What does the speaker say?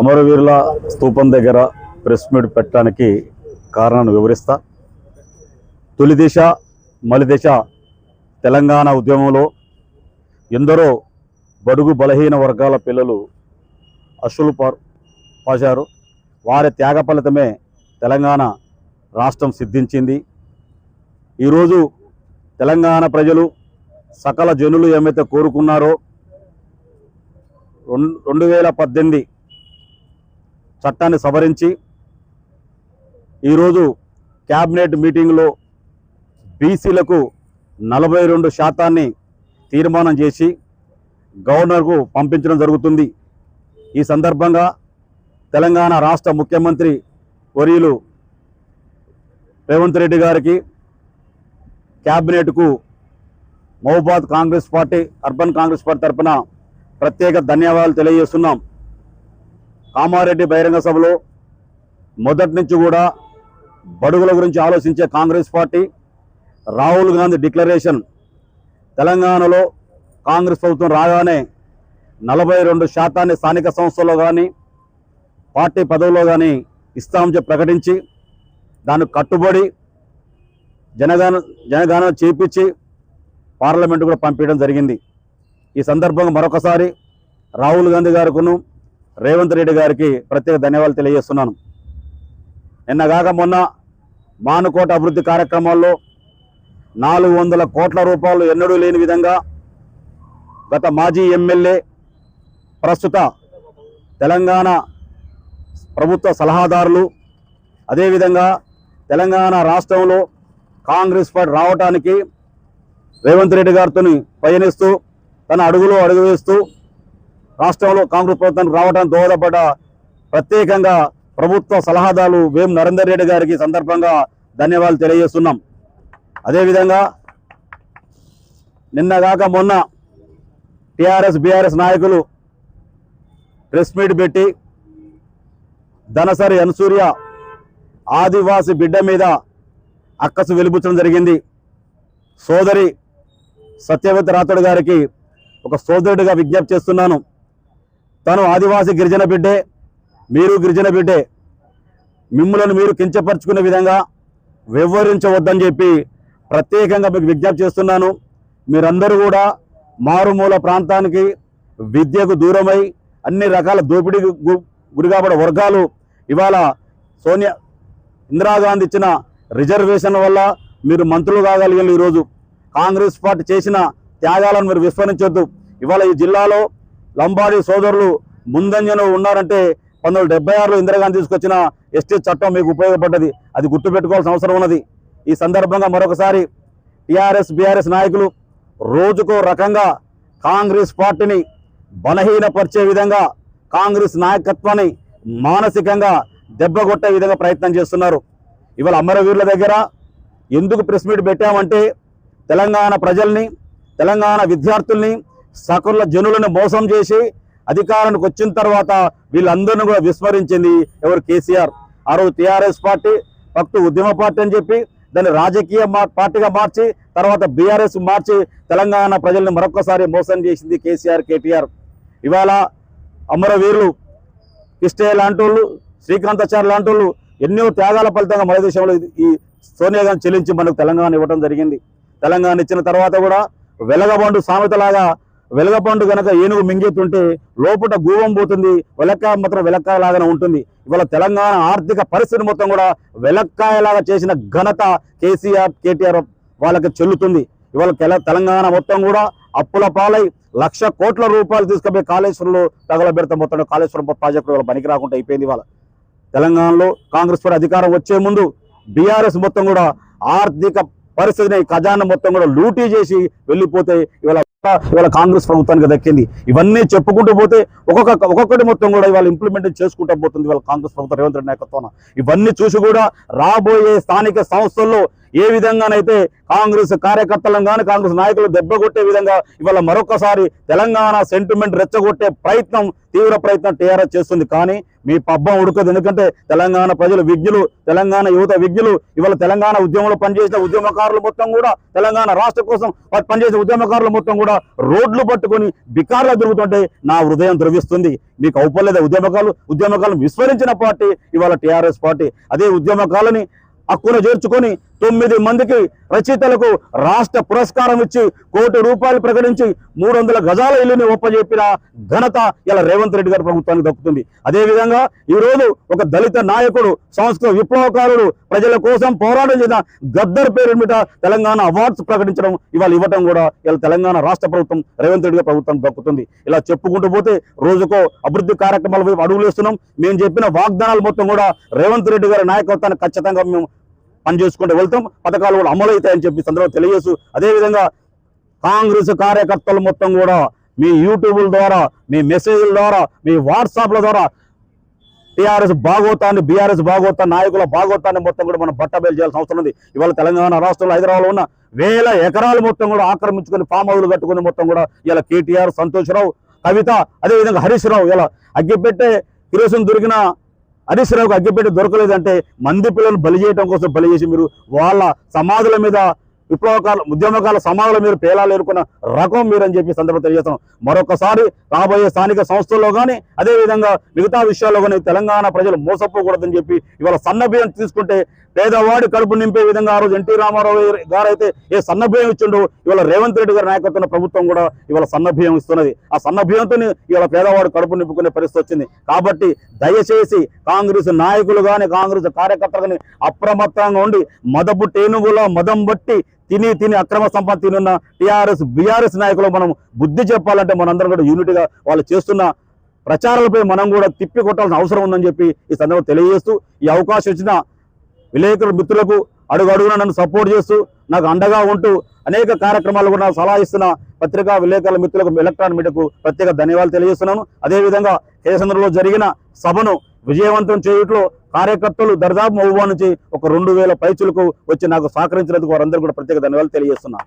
అమరవీరుల స్తూపం దగ్గర ప్రెస్ మీట్ పెట్టడానికి కారణాన్ని వివరిస్తా. తొలి దిశ మలి దిశ తెలంగాణ ఉద్యమంలో ఎందరో బడుగు బలహీన వర్గాల పిల్లలు అశ్రులు పాశారు. వారి త్యాగ ఫలితమే తెలంగాణ రాష్ట్రం సిద్ధించింది. ఈరోజు తెలంగాణ ప్రజలు సకల జనులు ఏమైతే కోరుకున్నారో రెండు రెండు వేల పద్దెనిమిది చట్టాన్ని సవరించి ఈరోజు క్యాబినెట్ మీటింగ్లో బీసీలకు నలభై రెండు శాతాన్ని తీర్మానం చేసి గవర్నర్కు పంపించడం జరుగుతుంది. ఈ సందర్భంగా తెలంగాణ రాష్ట్ర ముఖ్యమంత్రి వర్యులు రేవంత్ రెడ్డి గారికి క్యాబినెట్కు Mahabad Congress party urban Congress party తరఫున ప్రత్యేక ధన్యవాదాలు తెలియజేస్తున్నాం. కామారెడ్డి బహిరంగ సభలో మొదటి నుంచి కూడా బడుగుల గురించి ఆలోచించే Congress party Rahul Gandhi declaration తెలంగాణలో కాంగ్రెస్ ప్రభుత్వం రాగానే నలభై రెండు శాతాన్ని స్థానిక సంస్థల్లో కానీ పార్టీ పదవుల్లో కానీ ఇస్తామని చెప్పి ప్రకటించి దాన్ని కట్టుబడి జనగాన జనగానం చేపించి పార్లమెంట్ కూడా పంపించడం జరిగింది. ఈ సందర్భంగా మరొకసారి రాహుల్ గాంధీ గారికును రేవంత్ రెడ్డి గారికి ప్రత్యేక ధన్యవాదాలు తెలియజేస్తున్నాను. నిన్నగాక మొన్న మానుకోట అభివృద్ధి కార్యక్రమాల్లో నాలుగు వందల కోట్ల రూపాయలు ఎన్నడూ లేని విధంగా గత మాజీ ఎమ్మెల్యే ప్రస్తుత తెలంగాణ ప్రభుత్వ సలహాదారులు అదేవిధంగా తెలంగాణ రాష్ట్రంలో కాంగ్రెస్ పార్టీ రావటానికి రేవంత్ రెడ్డి గారితో పయనిస్తూ తన అడుగులో అడుగు వేస్తూ రాష్ట్రంలో కాంగ్రెస్ ప్రభుత్వానికి రావడానికి దోహదపడ్డ ప్రత్యేకంగా ప్రభుత్వ సలహాదారు వేం నరేందర్ రెడ్డి గారికి సందర్భంగా ధన్యవాదాలు తెలియజేస్తున్నాం. అదేవిధంగా నిన్నగాక మొన్న టిఆర్ఎస్ బీఆర్ఎస్ నాయకులు ప్రెస్ మీట్ పెట్టి ధనసరి అన్సూర్య ఆదివాసి బిడ్డ మీద అక్కసు వెలుపుచ్చడం జరిగింది. సోదరి సత్యవతి రాథోడ్ గారికి ఒక సోదరుడిగా విజ్ఞప్తి చేస్తున్నాను. తను ఆదివాసీ గిరిజన బిడ్డే మీరు గిరిజన బిడ్డే. మిమ్మలను మీరు కించపరుచుకునే విధంగా వివరించవద్దని చెప్పి ప్రత్యేకంగా మీకు విజ్ఞప్తి చేస్తున్నాను. మీరందరూ కూడా మారుమూల ప్రాంతానికి విద్యకు దూరమై అన్ని రకాల దోపిడీ గురికాబడే వర్గాలు ఇవాళ సోనియా ఇందిరాగాంధీ ఇచ్చిన రిజర్వేషన్ వల్ల మీరు మంత్రులు కాగలిగారు ఈరోజు. కాంగ్రెస్ పార్టీ చేసిన త్యాగాలను మీరు విస్మరించొద్దు. ఇవాళ ఈ జిల్లాలో లంబాడి సోదరులు ముందంజలో ఉన్నారంటే పంతొమ్మిది డెబ్బై ఆరులో ఇందిరాగాంధీ తీసుకొచ్చిన ఎస్టీ చట్టం మీకు ఉపయోగపడ్డది. అది గుర్తుపెట్టుకోవాల్సిన అవసరం ఉన్నది. ఈ సందర్భంగా మరొకసారి టీఆర్ఎస్ బీఆర్ఎస్ నాయకులు రోజుకో రకంగా కాంగ్రెస్ పార్టీని బలహీనపరిచే విధంగా కాంగ్రెస్ నాయకత్వాన్ని మానసికంగా దెబ్బగొట్టే విధంగా ప్రయత్నం చేస్తున్నారు. ఇవాళ అమరవీరుల దగ్గర ఎందుకు ప్రెస్ మీట్ పెట్టామంటే తెలంగాణ ప్రజల్ని తెలంగాణ విద్యార్థుల్ని సకల జనులను మోసం చేసి అధికారానికి వచ్చిన తర్వాత వీళ్ళందరిని కూడా విస్మరించింది ఎవరు కేసీఆర్. ఆ రోజు టీఆర్ఎస్ పార్టీ భక్తు ఉద్యమ పార్టీ అని చెప్పి దాన్ని రాజకీయ పార్టీగా మార్చి తర్వాత బీఆర్ఎస్ మార్చి తెలంగాణ ప్రజల్ని మరొకసారి మోసం చేసింది కేసీఆర్ కేటీఆర్. ఇవాళ అమరవీరులు కిష్టయ్య లాంటి వాళ్ళు శ్రీకాంతాచార్య లాంటి వాళ్ళు ఎన్నో త్యాగాల ఫలితంగా మన దేశంలో ఇది- ఈ సోనియా గాంధీ చెల్లించి మనకు తెలంగాణ ఇవ్వడం జరిగింది. తెలంగాణ ఇచ్చిన తర్వాత కూడా వెలగబండు సామెతలాగా వెలగపండు గనక ఏనుగు మింగెత్తుంటే లోపల గూవం పోతుంది వెలక్కాయ మాత్రం వెలక్కాయ లాగానే ఉంటుంది. ఇవాళ తెలంగాణ ఆర్థిక పరిస్థితి మొత్తం కూడా వెలక్కాయలాగా చేసిన ఘనత కేసీఆర్ కేటీఆర్ వాళ్ళకి చెల్లుతుంది. ఇవాళ తెల- తెలంగాణ మొత్తం కూడా అప్పుల పాలై లక్ష కోట్ల రూపాయలు తీసుకుపోయి కాళేశ్వరంలో తగలబెడతా మొత్తం కాళేశ్వరం ప్రాజెక్టు వాళ్ళ పనికి రాకుండా అయిపోయింది ఇవాళ. తెలంగాణలో కాంగ్రెస్ పార్టీ అధికారం వచ్చే ముందు బీఆర్ఎస్ మొత్తం కూడా ఆర్థిక పరిస్థితిని ఖజానా మొత్తం కూడా లూటీ చేసి వెళ్ళిపోతే ఇవాళ ఇవాళ కాంగ్రెస్ ప్రభుత్వానికి దక్కింది. ఇవన్నీ చెప్పుకుంటూ పోతే ఒక్కొక్క ఒక్కొక్కటి మొత్తం కూడా ఇవాళ ఇంప్లిమెంట్ చేసుకుంటూ పోతుంది ఇవాళ కాంగ్రెస్ ప్రభుత్వం రేవంత్ రెడ్డి నాయకత్వం ఇవన్నీ చూసి కూడా రాబోయే స్థానిక సంస్థల్లో ఏ విధంగానైతే కాంగ్రెస్ కార్యకర్తలను కానీ కాంగ్రెస్ నాయకులు దెబ్బ కొట్టే విధంగా ఇవాళ మరొకసారి తెలంగాణ సెంటిమెంట్ రెచ్చగొట్టే ప్రయత్నం తీవ్ర ప్రయత్నం టీఆర్ఎస్ చేస్తుంది. కానీ మీ పబ్బం ఉడకదు. ఎందుకంటే తెలంగాణ ప్రజలు విజ్ఞులు తెలంగాణ యువత విజ్ఞులు ఇవాళ తెలంగాణ ఉద్యమంలో పనిచేసిన ఉద్యమకారులు మొత్తం కూడా తెలంగాణ రాష్ట్ర కోసం పనిచేసిన ఉద్యమకారులు మొత్తం కూడా రోడ్లు పట్టుకొని బికార్లు తిరుగుతుంటే నా హృదయం ద్రవిస్తుంది. మీకు అవుపలేదా ఉద్యమకాలు ఉద్యమకాలను విస్మరించిన పార్టీ ఇవాళ టీఆర్ఎస్ పార్టీ. అదే ఉద్యమకాలని హక్కున చేర్చుకొని తొమ్మిది మందికి రచయితలకు రాష్ట్ర పురస్కారం ఇచ్చి కోటి రూపాయలు ప్రకటించి మూడు వందల గజాల ఇల్లుని ఒప్పజెప్పిన ఘనత ఇలా రేవంత్ రెడ్డి గారి ప్రభుత్వానికి దక్కుతుంది. అదేవిధంగా ఈ రోజు ఒక దళిత నాయకుడు సంస్కృత విప్లవకారుడు ప్రజల కోసం పోరాటం చేసిన గద్దర్ పేరు మీద తెలంగాణ అవార్డ్స్ ప్రకటించడం ఇవాళ ఇవ్వటం కూడా ఇలా తెలంగాణ రాష్ట్ర ప్రభుత్వం రేవంత్ రెడ్డి గారి ప్రభుత్వం దక్కుతుంది. ఇలా చెప్పుకుంటూ పోతే రోజుకో అభివృద్ధి కార్యక్రమాల వైపు అడుగులేస్తున్నాం మేము చెప్పిన వాగ్దానాలు మొత్తం కూడా రేవంత్ రెడ్డి గారి నాయకత్వాన్ని ఖచ్చితంగా మేము పనిచేసుకుంటూ వెళ్తాం పథకాలు కూడా అమలు అవుతాయని చెప్పి సందర్భంగా తెలియజేస్తూ అదేవిధంగా కాంగ్రెస్ కార్యకర్తలు మొత్తం కూడా మీ యూట్యూబ్ల ద్వారా మీ మెసేజ్ల ద్వారా మీ వాట్సాప్ల ద్వారా టీఆర్ఎస్ భాగోతాన్ని బీఆర్ఎస్ భాగోతాన్ని నాయకుల భాగోతాన్ని మొత్తం కూడా మనం బట్టబయలు చేయాల్సిన అవసరం ఉంది. ఇవాళ తెలంగాణ రాష్ట్రంలో హైదరాబాద్లో ఉన్న వేల ఎకరాలు మొత్తం కూడా ఆక్రమించుకొని ఫామ్ హౌస్లు కట్టుకుని మొత్తం కూడా ఇలా కేటీఆర్ సంతోష్రావు కవిత అదేవిధంగా హరీష్ రావు ఇలా అగ్గిపెట్టే కిరోసిన్ దొరికిన హరీష్ రావుకి అగ్గిపెట్టి దొరకలేదంటే మంది పిల్లలను బలి చేయడం కోసం బలి చేసి మీరు వాళ్ళ సమాధుల మీద విప్లవకాల ఉద్యమకాల సమాధుల మీరు పేలాలు ఎరుకున్న రకం మీరు అని చెప్పి సందర్భం తెలియజేస్తున్నాం. మరొకసారి రాబోయే స్థానిక సంస్థల్లో కానీ అదేవిధంగా మిగతా విషయాల్లో కానీ తెలంగాణ ప్రజలు మోసపోకూడదని చెప్పి ఇవాళ సన్నబియ్యం తీసుకుంటే పేదవాడు కడుపు నింపే విధంగా ఆ రోజు ఎన్టీ రామారావు గారు అయితే ఏ సన్నభయం ఇచ్చిండో ఇవాళ రేవంత్ రెడ్డి గారి నాయకత్వంలో ప్రభుత్వం కూడా ఇవాళ సన్నభయం ఇస్తున్నది. ఆ సన్నభయంతో ఇవాళ పేదవాడు కడుపు నింపుకునే పరిస్థితి వచ్చింది. కాబట్టి దయచేసి కాంగ్రెస్ నాయకులు కానీ కాంగ్రెస్ కార్యకర్తలు కానీ అప్రమత్తంగా ఉండి మదపు టేనుగులో మదం బట్టి తిని తిని అక్రమ సంపద తినున్న టీఆర్ఎస్ బీఆర్ఎస్ నాయకులు మనం బుద్ధి చెప్పాలంటే మనందరం కూడా యూనిట్గా వాళ్ళు చేస్తున్న ప్రచారాలపై మనం కూడా తిప్పి కొట్టాల్సిన అవసరం ఉందని చెప్పి ఈ సందర్భంగా తెలియజేస్తూ ఈ అవకాశం ఇచ్చిన విలేకరుల మిత్రులకు అడుగు అడుగున నన్ను సపోర్ట్ చేస్తూ నాకు అండగా ఉంటూ అనేక కార్యక్రమాలు కూడా సలహా ఇస్తున్న పత్రికా విలేకరుల మిత్రులకు ఎలక్ట్రాన్ మీడియాకు ప్రత్యేక ధన్యవాదాలు తెలియజేస్తున్నాను. అదేవిధంగా కేసంద్రంలో జరిగిన సభను విజయవంతం చేయట్లో కార్యకర్తలు దర్దాపు మహబూబా నుంచి ఒక రెండు వేల పైచులకు వచ్చి నాకు సహకరించినందుకు వారందరూ కూడా ప్రత్యేక ధన్యవాదాలు తెలియజేస్తున్నాను